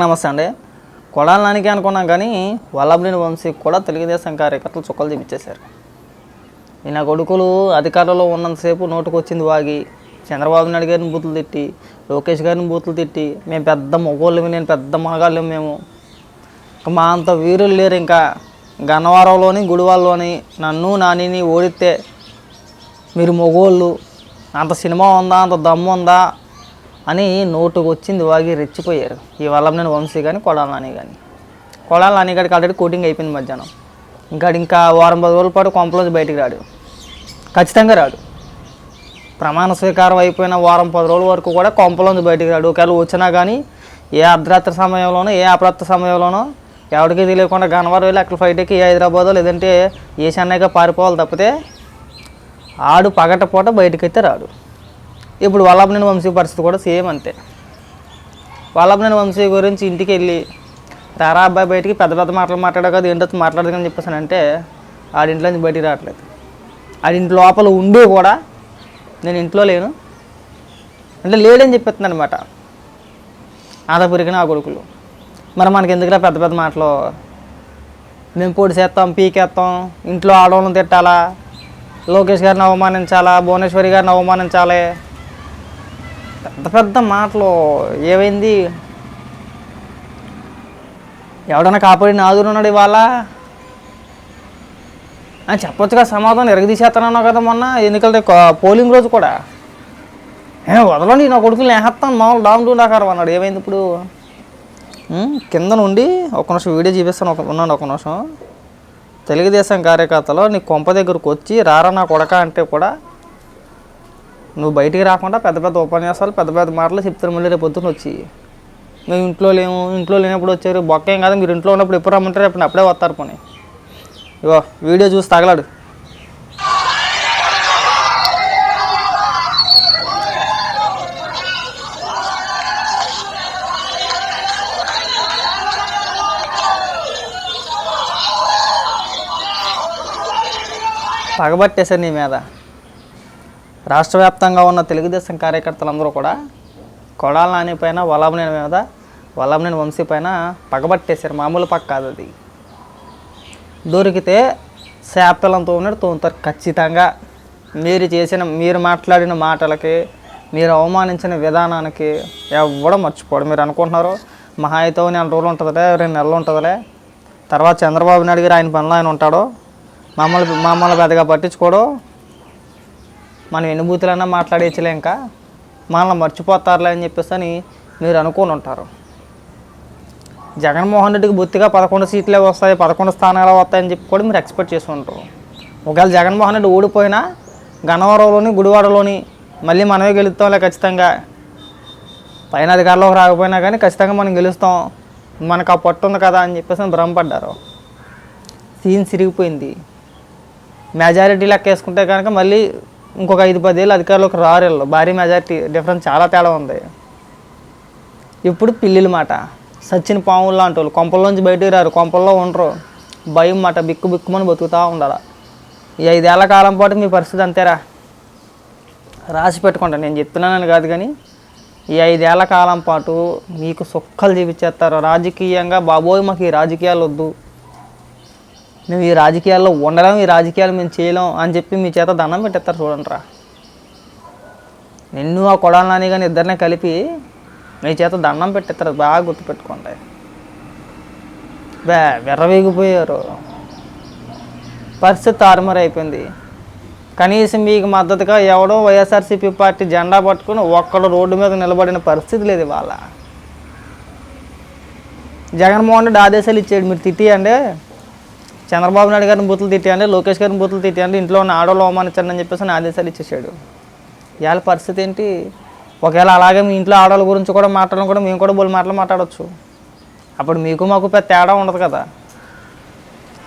నమస్తే అండి. కొడాలనానికి అనుకున్నాం కానీ వల్లభనేని వంశీ కూడా తెలుగుదేశం కార్యకర్తలు చుక్కలు చూపించేశారు ఈయన కొడుకులు అధికారంలో ఉన్నంతసేపు నోటుకు వచ్చింది వాగి చంద్రబాబు నాయుడు గారిని బూతులు తిట్టి లోకేష్ గారిని బూతులు తిట్టి మేము పెద్ద మొగోళ్ళు నేను పెద్ద మగాళ్ళం మేము. ఇంకా మా అంత వీరులు లేరు ఇంకా. గన్నవరంలోని గుడివాల్లోని నన్ను నానిని ఓడితే మీరు మొగోళ్ళు అంత సినిమా ఉందా అంత దమ్ము ఉందా అని నోటుకు వచ్చింది వాగి రెచ్చిపోయారు. ఈ వల్ల నేను వంశీ కానీ కొడాల నాని కానీ కొడాల నాని గారికి ఆల్రెడీ కోటింగ్ అయిపోయింది మధ్యాహ్నం. ఇంకా ఇంకా వారం పది రోజుల పాటు కొంపలోంచి బయటికి రాడు. ఖచ్చితంగా రాడు. ప్రమాణ స్వీకారం అయిపోయిన వారం పది రోజుల వరకు కూడా కొంపలోంచి బయటికి రాడు. ఒకవేళ వచ్చినా కానీ ఏ అర్ధరాత్రి సమయంలోనో ఏ అప్రాప్త సమయంలోనో ఎవరికి తెలియకుండా గన్నవరం వెళ్ళి అక్కడ ఫైట్కి ఏ హైదరాబాదో లేదంటే ఏ చెన్నైగా పారిపోవాలి తప్పితే ఆడు పగటపూట బయటకైతే రాడు. ఇప్పుడు వల్లభనేని వంశీ పరిస్థితి కూడా సేమ్ అంతే. వల్లభనేని వంశీ గురించి ఇంటికి వెళ్ళి రారా అబ్బాయి బయటికి పెద్ద పెద్ద మాటలు మాట్లాడా కదా ఏంటో మాట్లాడదు అని చెప్పేసానంటే ఆడింట్లో నుంచి బయటికి రావట్లేదు. ఆడింటి లోపల ఉండి కూడా నేను ఇంట్లో లేను. అంటే లేడని చెప్పేస్తున్నాను అనమాట ఆదపురికి నా కొడుకులు. మరి మనకి ఎందుకురా పెద్ద పెద్ద మాటలు? మేము పొడి చేస్తాం పీకేస్తాం ఇంట్లో ఆడవాళ్ళని తిట్టాలా? లోకేష్ గారిని అవమానించాలా? భువనేశ్వరి గారిని అవమానించాలి? పెద్ద పెద్ద మాటలు. ఏమైంది? ఎవడన్నా కాపాడి నాదురున్నాడు ఇవాళ? అని చెప్పొచ్చుగా సమాధానం ఎరగదీసేస్తానన్నావు కదా మొన్న. ఎన్నికల పోలింగ్ రోజు కూడా. ఏ వదలండి నా కొడుకులు నేహత్తాను మామూలు డామ్ డూ అన్నాడు ఏమైంది ఇప్పుడు? కింద నుండి ఒక నిమిషం వీడియో చూపిస్తాను ఒక ఉన్నాను ఒక నిమిషం. తెలుగుదేశం కార్యకర్తలో నీ కొంప దగ్గరకు వచ్చి రారా నా కొడక అంటే కూడా నువ్వు బయటికి రాకుండా పెద్ద పెద్ద ఉపన్యాసాలు పెద్ద పెద్ద మాటలు చెప్తారు మళ్ళీ రేపు పొద్దున్న వచ్చి. మేము ఇంట్లో లేము ఇంట్లో లేనప్పుడు వచ్చారు బొక్కేం కాదు మీరు ఇంట్లో ఉన్నప్పుడు ఎప్పుడు రమ్మంటారు ఎప్పుడు అప్పుడే వస్తారు పోనీ. ఇగో వీడియో చూసి తగలాడు. పగబట్టేశారు నీ మీద. రాష్ట్ర వ్యాప్తంగా ఉన్న తెలుగుదేశం కార్యకర్తలందరూ కూడా కొడాల నాని పైన వల్లభనేని మీద వల్లభనేని వంశీ పైన పగబట్టేశారు. మామూలు పక్క కాదు అది. దొరికితే శాపలంతో ఉన్నట్టు తోముతారు ఖచ్చితంగా. మీరు చేసిన మీరు మాట్లాడిన మాటలకి మీరు అవమానించిన విధానానికి ఎవడం మర్చిపోడు. మీరు అనుకుంటున్నారు మహా అయితే నెల రోజులు ఉంటుందిలే రెండు నెలలు ఉంటుందిలే. తర్వాత చంద్రబాబు నాయుడు గారు ఆయన పనిలో ఆయన ఉంటాడు. మమ్మల్ని మమ్మల్ని పెద్దగా పట్టించుకోడు. మనం ఎన్ని బూతులన్నా మాట్లాడేచ్చలే ఇంకా మనల్ని మర్చిపోతారులే అని చెప్పేసి అని మీరు అనుకుని ఉంటారు. జగన్మోహన్ రెడ్డికి బొత్తిగా పదకొండు సీట్లే వస్తాయి పదకొండు స్థానాలు వస్తాయని చెప్పి కూడా మీరు ఎక్స్పెక్ట్ చేసి ఉంటారు. ఒకవేళ జగన్మోహన్ రెడ్డి ఓడిపోయినా గన్నవరంలోని గుడివాడలోని మళ్ళీ మనమే గెలుస్తాంలే ఖచ్చితంగా. పైన అధికారంలోకి రాకపోయినా కానీ ఖచ్చితంగా మనం గెలుస్తాం. మనకు ఆ పట్టు ఉంది కదా అని చెప్పేసి భ్రమపడ్డారు. సీన్ సిరిగిపోయింది. మెజారిటీ లెక్క వేసుకుంటే కనుక మళ్ళీ ఇంకొక ఐదు పదేళ్ళు అధికారులకు రారు వీళ్ళు. భారీ మెజారిటీ డిఫరెన్స్ చాలా తేడా ఉంది. ఇప్పుడు పిల్లిల మాట. సచ్చిన పాములు లాంటి వాళ్ళు. కొంపల్లోంచి బయటికి రారు. కొంపల్లో ఉండరు. భయం మాట. బిక్కు బిక్కుమని బతుకుతూ ఉండాలి. ఈ ఐదేళ్ళ కాలం పాటు మీ పరిస్థితి అంతేరా? రాసి పెట్టుకుంటా. నేను చెప్తున్నానని కాదు కానీ ఈ ఐదేళ్ళ కాలం పాటు మీకు సుక్కలు చూపించేస్తారు. రాజకీయంగా బాబోయ్ మాకు ఈ రాజకీయాలు వద్దు. మేము ఈ రాజకీయాల్లో ఉండలేం ఈ రాజకీయాలు మేము చేయలేం అని చెప్పి మీ చేత దండం పెట్టేస్తారు చూడండి రా. నిన్ను ఆ కొడాల నాని కానీ ఇద్దరిని కలిపి మీ చేత దండం పెట్టేస్తారు బాగా గుర్తుపెట్టుకోండి. బే వెర్రవేగిపోయారు. పరిస్థితి తారుమారు అయిపోయింది కనీసం మీకు మద్దతుగా ఎవడో వైఎస్ఆర్సీపీ పార్టీ జెండా పట్టుకుని ఒక్కడు రోడ్డు మీద నిలబడిన పరిస్థితి లేదు ఇవాళ. జగన్మోహన్ రెడ్డి ఆదేశాలు ఇచ్చాడు మీరు తిట్టియండి. చంద్రబాబు నాయుడు గారిని బూతులు తిట్టేయండి లోకేష్ గారిని బూతులు తిట్టేయండి ఇంట్లో ఉన్న ఆడవాళ్ళు అవమానించండి అని చెప్పేసి ఆదేశాలు ఇచ్చేసాడు ఇవాళ పరిస్థితి ఏంటి? ఒకవేళ అలాగే మీ ఇంట్లో ఆడవాళ్ళ గురించి కూడా మాట్లాడడం కూడా మేము కూడా బోల్ మాటలు మాట్లాడవచ్చు అప్పుడు మీకు మాకు పెద్ద తేడా ఉండదు కదా.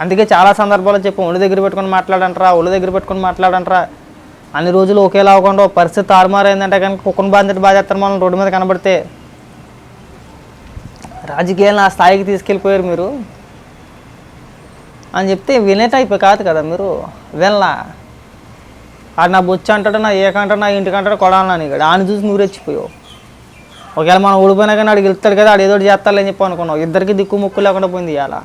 అందుకే చాలా సందర్భాల్లో చెప్పి ఒళ్ళు దగ్గర పెట్టుకొని మాట్లాడంటారా ఒళ్ళు దగ్గర పెట్టుకొని మాట్లాడంటారా. అన్ని రోజులు ఒకేలా అవ్వకుండా ఓ పరిస్థితి తారుమారైందంటే కనుక కుక్కను బాధ్యత బాధ్యత మనం రోడ్డు మీద కనబడితే రాజకీయాలను ఆ స్థాయికి తీసుకెళ్ళిపోయారు మీరు. అని చెప్తే వినే టైప్ కాదు కదా మీరు. వెళ్ళా ఆడు నా బొచ్చు అంటాడు నా ఏకంటాడు నా ఇంటికంటాడు కొడాలని ఇక్కడ ఆయన చూసి నువ్వు రెచ్చిపోయావు. ఒకవేళ మనం ఓడిపోయినా కానీ ఆడికి వెళ్తాడు కదా ఆడు ఏదో చేస్తాడు అని చెప్పి అనుకున్నావు. ఇద్దరికి దిక్కు ముక్కు లేకుండా పోయింది ఇవాళ.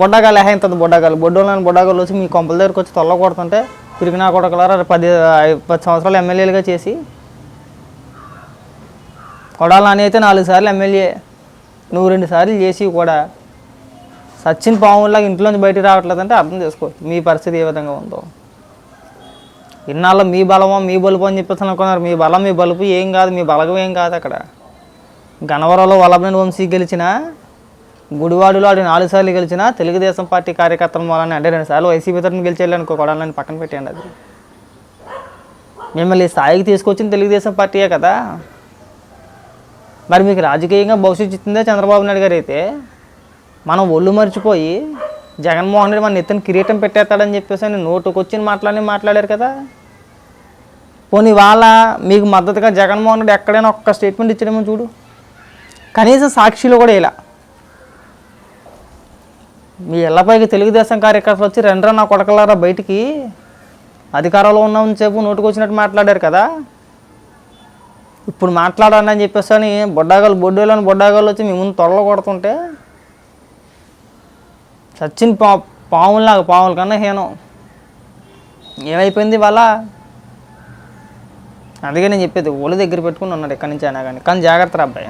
బొడ్డగాలు ఏ ఇంత బొడ్డగాలు బొడ్డోళ్ళని బొడ్డగాలు వచ్చి మీ కొంపల దగ్గరికి వచ్చి తొల్ల కొడుతుంటే పిరిగినా కొడకలారా పది పది సంవత్సరాలు ఎమ్మెల్యేలుగా చేసి కొడాలని అయితే నాలుగు సార్లు ఎమ్మెల్యే నువ్వు రెండు సార్లు చేసి కూడా సచిన్ ఇంట్లో ఇంట్లోంచి బయటికి రావట్లేదంటే అర్థం చేసుకో మీ పరిస్థితి ఏ విధంగా ఉందో. ఇన్నాళ్ళు మీ బలమో మీ బలుపు అని చెప్పేసి అనుకున్నారు. మీ బలం మీ బలుపు ఏం కాదు మీ బలగం ఏం కాదు అక్కడ. గనవరంలో వల్లభనేని వంశీ గెలిచిన గుడివాడులో ఆడి నాలుగు సార్లు గెలిచిన తెలుగుదేశం పార్టీ కార్యకర్తల మూలాన్ని అంటే రెండు సార్లు వైసీపీ తరఫున గెలిచేయాలి అనుకో పక్కన పెట్టండి అది. మిమ్మల్ని స్థాయికి తీసుకొచ్చిన తెలుగుదేశం పార్టీయే కదా. మరి మీకు రాజకీయంగా భవిష్యత్తు ఇచ్చిందే చంద్రబాబు నాయుడు గారు అయితే మనం ఒళ్ళు మర్చిపోయి జగన్మోహన్ రెడ్డి మన ఎత్తున కిరీటం పెట్టేస్తాడని చెప్పేసి అని నోటుకొచ్చిన మాట్లాడి మాట్లాడారు కదా. పోనీ వాళ్ళ మీకు మద్దతుగా జగన్మోహన్ రెడ్డి ఎక్కడైనా ఒక్క స్టేట్మెంట్ ఇచ్చడమో చూడు. కనీసం సాక్షిలో కూడా ఇలా మీ ఇళ్ళపైకి తెలుగుదేశం కార్యకర్తలు వచ్చి రెండ్రా నా కొడకలారా బయటికి? అధికారంలో ఉన్నామని చెప్పు నోటుకొచ్చినట్టు మాట్లాడారు కదా. ఇప్పుడు మాట్లాడండి అని చెప్పేసి అని బొడ్డాగాలు బొడ్డోళ్ళని బొడ్డాగాలు వచ్చి మీ ముందు తొడలు కొడుతుంటే సచిన్ పా పాములాగా పావుల కన్నా హీనం. ఏమైపోయింది వాళ్ళ అందుకే నేను చెప్పేది ఒళ్ళు దగ్గర పెట్టుకుని ఉన్నాడు ఎక్కడి నుంచి అయినా కానీ. కానీ జాగ్రత్త అబ్బాయి.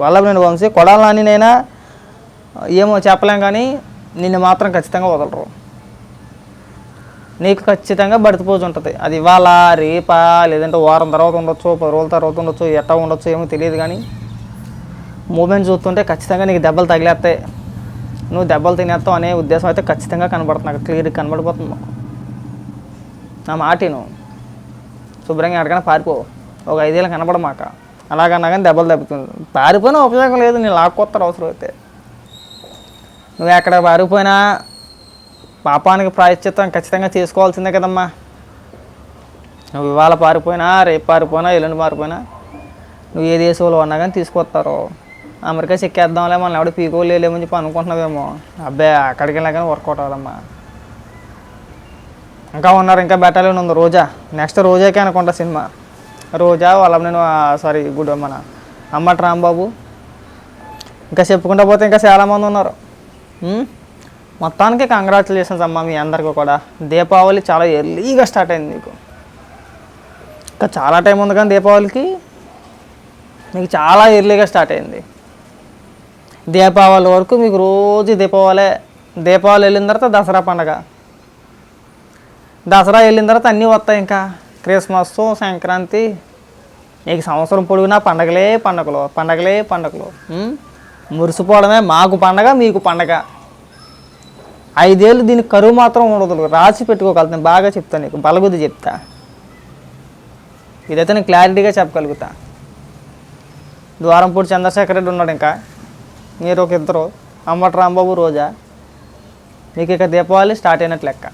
వాళ్ళ నేను వంశీ కొడాలని నైనా? ఏమో చెప్పలేం కానీ నిన్ను మాత్రం ఖచ్చితంగా వదలరు. నీకు ఖచ్చితంగా బడితిపోజు ఉంటుంది. అది ఇవాళ రేపా లేదంటే వారం తర్వాత ఉండొచ్చు పది రోజుల తర్వాత ఉండొచ్చు ఎట్టా ఉండొచ్చు ఏమో తెలియదు కానీ మూమెంట్ చూస్తుంటే ఖచ్చితంగా నీకు దెబ్బలు తగిలేస్తాయి. నువ్వు దెబ్బలు తినేస్తావు అనే ఉద్దేశం అయితే ఖచ్చితంగా కనబడుతుంది. నాకు క్లియర్గా కనబడిపోతుంది. మాకు నా మాట నువ్వు శుభ్రంగా ఎక్కడికైనా పారిపో. ఒక ఐదేళ్ళు కనబడమాక. అలాగన్నా కానీ దెబ్బలు దెబ్బతుంది పారిపోయినా ఉపయోగం లేదు. నేను లాక్కొత్తారు అవసరం అయితే. నువ్వు ఎక్కడ పారిపోయినా పాపానికి ప్రాయశ్చిత్తం ఖచ్చితంగా చేసుకోవాల్సిందే కదమ్మా. నువ్వు ఇవాళ పారిపోయినా రేపు పారిపోయినా ఎల్లుండి పారిపోయినా నువ్వు ఏ దేశంలో ఉన్నా కానీ తీసుకొస్తారు. అమెరికా చెక్కేద్దాంలే మనం ఎవడ పీకోలేమని చెప్పి అనుకుంటున్నావేమో. అబ్బాయి అక్కడికి వెళ్ళాకనే వర్కౌట్ అవ్వాలమ్మా. ఇంకా ఉన్నారు ఇంకా బెటాలియన్ ఉంది. రోజా నెక్స్ట్ రోజాకే అనుకుంటా సినిమా. రోజా వాళ్ళ నేను సారీ గుడ్ మన అమ్మటి రాంబాబు. ఇంకా చెప్పుకుంటా పోతే ఇంకా చాలామంది ఉన్నారు. మొత్తానికి కంగ్రాచులేషన్స్ అమ్మ మీ అందరికీ కూడా. దీపావళి చాలా ఎర్లీగా స్టార్ట్ అయింది మీకు ఇంకా చాలా టైం ఉంది కానీ దీపావళికి మీకు చాలా ఎర్లీగా స్టార్ట్ అయింది. దీపావళి వరకు మీకు రోజు దీపావళి దీపావళి వెళ్ళిన తర్వాత దసరా పండగ. దసరా వెళ్ళిన తర్వాత అన్నీ వస్తాయి ఇంకా. క్రిస్మస్ సంక్రాంతి నీకు సంవత్సరం పొడుగునా పండగలే పండగలు పండగలే పండగలు. మురిసిపోవడమే మాకు పండగ మీకు పండగ. ఐదేళ్ళు దీనికి కరువు మాత్రం ఉండదు. రాసి పెట్టుకోగలుగుతాను బాగా చెప్తాను నీకు బలగుద్ది చెప్తా. ఇదైతే నేను క్లారిటీగా చెప్పగలుగుతా. ద్వారంపూడి చంద్రశేఖర్ రెడ్డి ఉన్నాడు ఇంకా. మీరు ఒక ఇద్దరు. అమ్మటి రాంబాబు రోజా. మీకు ఇక దీపావళి స్టార్ట్ అయినట్లు లెక్క.